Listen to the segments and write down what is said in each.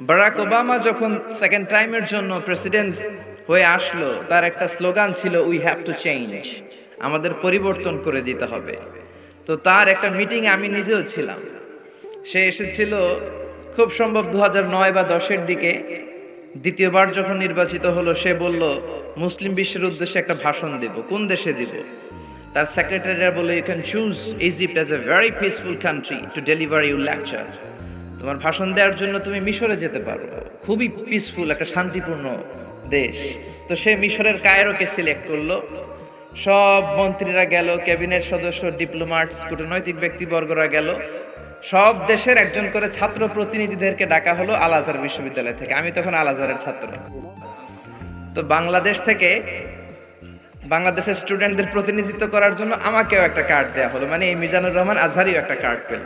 Barack Obama যখন second টাইমের জন্য প্রেসিডেন্ট হয়ে আসলো, তার একটা স্লোগান ছিল উই হ্যাভ টু চেঞ্জ আমাদের পরিবর্তন করে দিতে হবে। তো তার একটা মিটিং আমি নিজেও ছিলাম। সে এসেছিল খুব সম্ভব দু নয় বা দশের দিকে। দ্বিতীয়বার যখন নির্বাচিত হলো, সে বলল, মুসলিম বিশ্বের উদ্দেশ্যে একটা ভাষণ দেব। কোন দেশে দিব? তার সেক্রেটারিরা বলল you can choose Egypt as a very peaceful country to deliver you lecture তোমার ভাষণ দেওয়ার জন্য তুমি মিশরে যেতে পারো। খুবই পিসফুল একটা শান্তিপূর্ণ দেশ। তো সে মিশরের কায়রোকে সিলেক্ট করল। সব মন্ত্রীরা গেল, ক্যাবিনেট সদস্য ডিপ্লোমাটস কূটনৈতিক ব্যক্তিবর্গরা গেল। সব দেশের একজন করে ছাত্র প্রতিনিধিদেরকে ডাকা হলো আল আজহার বিশ্ববিদ্যালয় থেকে। আমি তখন আল আজহারের ছাত্র। তো বাংলাদেশ থেকে বাংলাদেশের স্টুডেন্টদের প্রতিনিধিত্ব করার জন্য আমাকেও একটা কার্ড দেওয়া হলো। মানে এই মিজানুর রহমান আজহারিও একটা কার্ড পেল।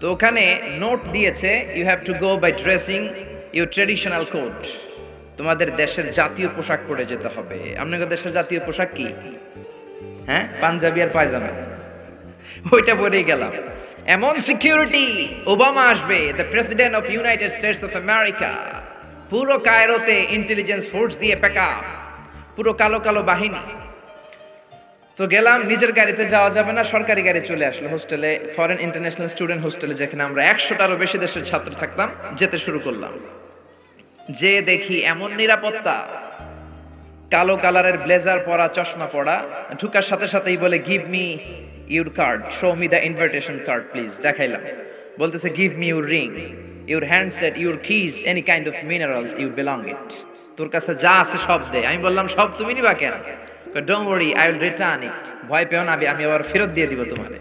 তো ওখানে নোট দিয়েছে you have to go by dressing your traditional code তোমাদের দেশের জাতীয় পোশাক পরে যেতে হবে। আপনাদের দেশের জাতীয় পোশাক কি? হ্যাঁ? পাঞ্জাবি আর পায়জামা। ওইটা পরেই গেলাম। এমন সিকিউরিটি ওবামা আসবে the president of United States of America পুরো কায়রোতে ইন্টেলিজেন্স ফোর্স দিয়ে প্যাকা পুরো কালো কালো বাহিনী। তো গেলাম, নিজের গাড়িতে যাওয়া যাবে না, সরকারি গাড়ি চলে আসলো হোস্টেলে ফরেন ইন্টারন্যাশনাল স্টুডেন্ট হোস্টেলে, যেখানে আমরা একশোটারও বেশি দেশের ছাত্র থাকতাম, যেতে শুরু করলাম। যে দেখি এমন নিরাপত্তা, কালো কালারের ব্লেজার পরা, চশমা পরা, ঢুকার সাথে সাথেই বলে give me your card show me the invitation card please দেখাইলাম। বলতেছে give me your ring your handset your keys any kind of minerals you belong it তোর কাছে যা আছে সব দে। আমি বললাম, সব তুমি নিবা কেন? Don't worry I will return it ভয় পেও না, আমি আবার ফেরত দিয়ে দিব তোমারে।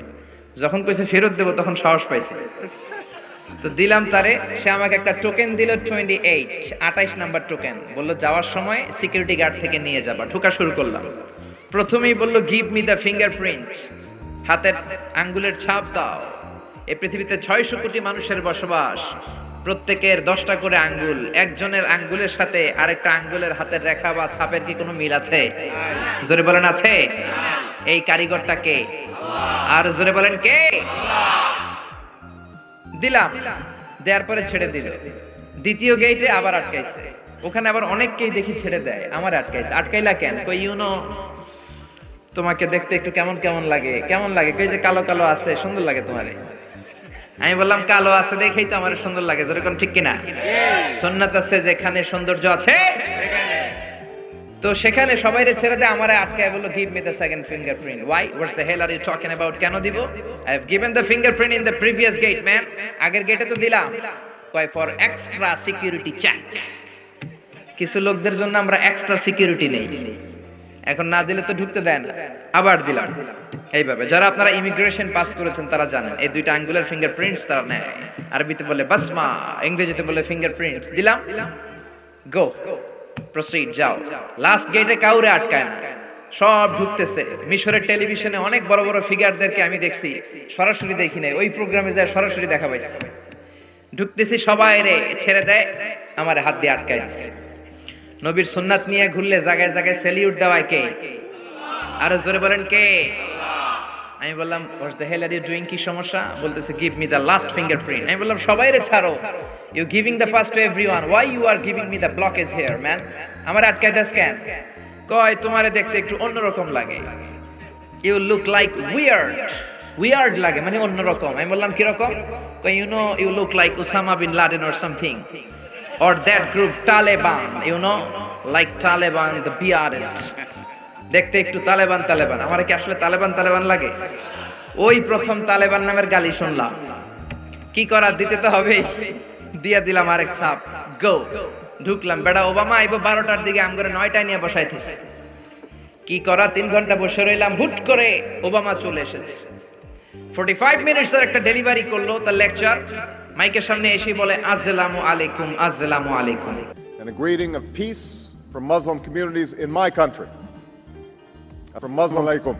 যখন কইছে, ফেরত দেবো, তখন সাহস পাইছি। তো দিলাম তারে, সে আমাকে একটা টোকেন দিল টোয়েন্টি এইট আঠাইশ নাম্বার টোকেন বলল, যাওয়ার সময় সিকিউরিটি গার্ড থেকে নিয়ে যাবা। ঢোকা শুরু করলাম। প্রথমেই বলল গিভ মি দ্য ফিঙ্গারপ্রিন্ট হাতের আঙ্গুলের ছাপ দাও। এই পৃথিবীতে ছয়শো কোটি মানুষের বসবাস। প্রত্যেকের দশটা করে আঙ্গুল, একজনের আঙ্গুলের সাথে আরেকটা আঙ্গুলের হাতের রেখা বা ছাপের কি কোনো মিল আছে? জোরে বলেন, আছে? এই কারিগরটা কে? আর জোরে বলেন, কে? দিলাম। দেওয়ার পরে ছেড়ে দিল। দ্বিতীয় গেটে আবার আটকাইছে। ওখানে আবার অনেককেই দেখি ছেড়ে দেয়, আমার আটকাইছে। আটকাইলা কেন? কই ইউনো তোমাকে দেখতে একটু কেমন কেমন লাগে? কেমন লাগে? কই যে কালো কালো আছে, সুন্দর লাগে তোমারে। আমি বললাম, কালো আছে দেখেই তো আমার সুন্দর লাগে। যেরকম ঠিক কিনা? সন্ন্যাত আছে যেখানে সৌন্দর্য আছে। তো সেখানে সবাইরে ছেড়ে দেয় আমারে আটকায় বলল give me the second fingerprint why what's the hell are you talking about কেন দিব? I have given the fingerprint in the previous gate man আগের গেটে তো দিলাম। কয় ফর এক্সট্রা সিকিউরিটি চেক কিছু লোকদের জন্য আমরা এক্সট্রা সিকিউরিটি নেই। এখন না দিলে তো ঢুকতে দেন আবার দিলাম। এইভাবে, যারা আপনারা ইমিগ্রেশন পাস করেছেন, তারা জানেন, এই দুইটা আঙ্গুলের ফিঙ্গারপ্রিন্টস তারা নেয়। আরবিতে বলে বাসমা, ইংরেজিতে বলে ফিঙ্গারপ্রিন্টস দিলাম? গো প্রসিড যাও। লাস্ট গেটে কাউরে আটকায় না। সব ঢুকতেছে। মিশরের টেলিভিশনে অনেক বড় বড় ফিগারদেরকে আমি দেখছি। সরাসরি দেখি নাই। ওই প্রোগ্রামে যায় সরাসরি দেখা পাইছি। ঢুকতেছি সবাই রে, ছেড়ে দেয় আমার হাত দিয়ে আটকায় দিচ্ছে নবীর সুন্নাত নিয়ে ঘুরলে জায়গায় জায়গায় সেলিউট দেওয়ায় কে? আরও জোরে বলেন কে? আমি বললাম দ্য ইউ ডুইং কি সমস্যা? বলতেছে give me the last fingerprint আমি বললাম সবাই রে ছাড়ো। You giving the first to everyone why you are giving me the blockage here man আমার আটকায় দাস কেন কয় তোমারে দেখতে একটু অন্যরকম লাগে। You look like weird weird লাগে মানে অন্যরকম। আমি বললাম কি রকম কয় you know you look like Osama bin Laden or something or that group Taliban, you know, like Taliban, the BRS. দেখতে একটু তালেবান তালেবান। আমার কি আসলে তালেবান তালেবান লাগে? ওই প্রথম তালেবান নামের গালি শুনলাম। কি করার, দিতে তো হবে দিয়া দিলাম আরেক ছাপ। গো ঢুকলাম। বেড়া, ওবামা আইবো বারোটার দিকে আম করে নয়টায় নিয়ে বসাই কি করা, তিন ঘণ্টা বসে রইলাম। হুট করে ওবামা চলে এসেছে। ফোর্টি ফাইভ মিনিটস এর একটা ডেলিভারি করল তার লেকচার মাইকের সামনে এসে বলে, আসসালামু আলাইকুম আসসালামু আলাইকুম। And a greeting of peace from Muslim communities in my country. From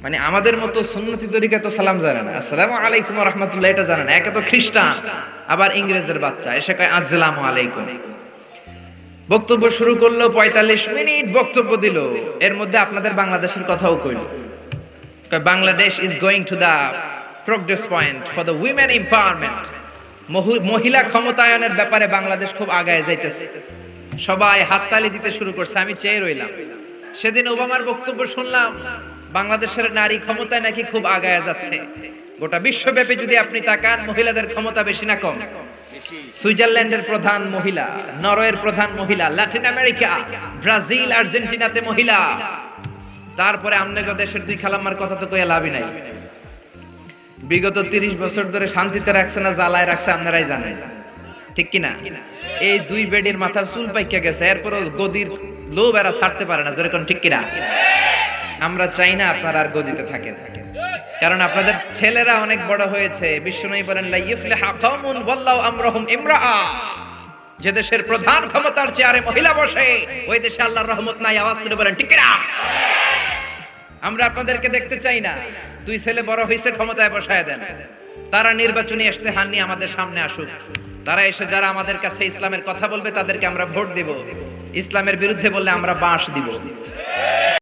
মানে আমাদের মতো সুন্নতি তরিকা তো সালাম জানে না। আসসালামু আলাইকুম রহমতুল্লাহ, এটা জানে না। একে তো খ্রিস্টান, আবার ইংরেজের বাচ্চা, এসে কয়, আসসালামু আলাইকুম। বক্তব্য শুরু করল, পঁয়তাল্লিশ মিনিট বক্তব্য দিল। এর মধ্যে আপনাদের বাংলাদেশের কথাও কইল। Bangladesh is going to the progress point for the women empowerment মহু- মহিলা ক্ষমতায়নের ব্যাপারে বাংলাদেশ খুব আগায় যাইতেছে। সবাই হাততালি দিতে শুরু করছে, আমি চেয়ে রইলাম। সেদিন ওবামার বক্তব্য শুনলাম, বাংলাদেশের নারী ক্ষমতায় নাকি খুব আগায় যাচ্ছে। গোটা বিশ্বব্যাপী যদি আপনি তাকান, মহিলাদের ক্ষমতা বেশি না কম। সুইজারল্যান্ডের প্রধান মহিলা, নরওয়ের প্রধান মহিলা ল্যাটিন আমেরিকা, ব্রাজিল, আর্জেন্টিনাতে মহিলা। তারপরে আমনেগ দেশের দুই খালাম্মার কথা তো কইয়া লাভই নাই। বিগত তিরিশ বছর ধরে শান্তিতে রাখছে না, জ্বালায় রাখছে, আপনারাই জানেন। ঠিক কিনা? এই দুই বেডির মাথার চুল পাইকা গেছে, এরপরও গদির লোভ এরা ছাড়তে পারে না যেরকম ঠিক কিনা? আমরা চাই না আপনারা আর গদিতে থাকেন। কারণ আপনাদের ছেলেরা অনেক বড় হয়েছে। বলেন যে দেশের প্রধান ক্ষমতার চেয়ারে মহিলা বসে, ওই দেশে আল্লাহর রহমত নাই, আওয়াজ তুলে বলেন আমরা আপনাদেরকে দেখতে চাই না। দুই ছেলে বড় হয়েছে ক্ষমতায় বসায় দেন। তারা নির্বাচনী ইশতেহার নিয়ে আমাদের সামনে আসুক। তারা এসে যারা আমাদের কাছে ইসলামের কথা বলবে, তাদেরকে আমরা ভোট দেব। ইসলামের বিরুদ্ধে বললে আমরা বাঁশ দিব।